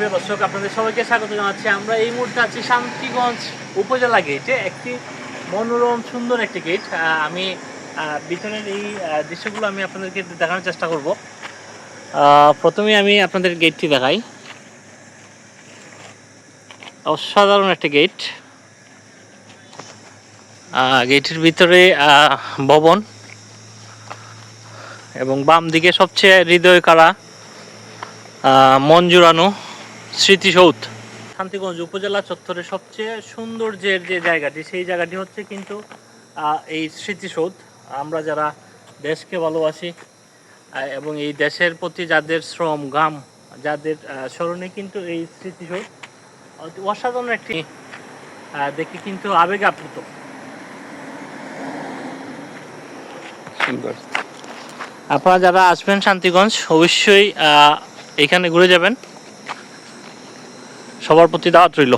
সুপ্রিয় দর্শক, আপনাদের সবাইকে স্বাগত জানাচ্ছি। আমরা এই মুহূর্তে আছি শান্তিগঞ্জ উপজেলা গেটে একটি মনোরম, সুন্দর একটি গেট আমি ভিতরের এই দৃশ্যগুলো আমি আপনাদেরকে দেখানোর চেষ্টা করব। প্রথমে আমি আপনাদের গেটটি দেখাই। অসাধারণ একটি গেট গেটের ভিতরে ভবন এবং বাম দিকে সবচেয়ে হৃদয় কারা মন জুড়ানো স্মৃতিসৌধ শান্তিগঞ্জ উপজেলা চত্বরের সবচেয়ে সৌন্দর্যের যে জায়গাটি সেই জায়গাটি হচ্ছে কিন্তু এই স্মৃতিসৌধ আমরা যারা দেশকে ভালোবাসি এবং এই দেশের প্রতি যাদের শ্রম গাম যাদের স্মরণে কিন্তু এই স্মৃতিসৌধ অসাধারণ একটি দেখে কিন্তু আবেগ আপ্লুত। সুন্দর। আপনারা যারা আসবেন শান্তিগঞ্জ অবশ্যই আহ, এখানে ঘুরে যাবেন। সবার প্রতি দাওয়াত রইল।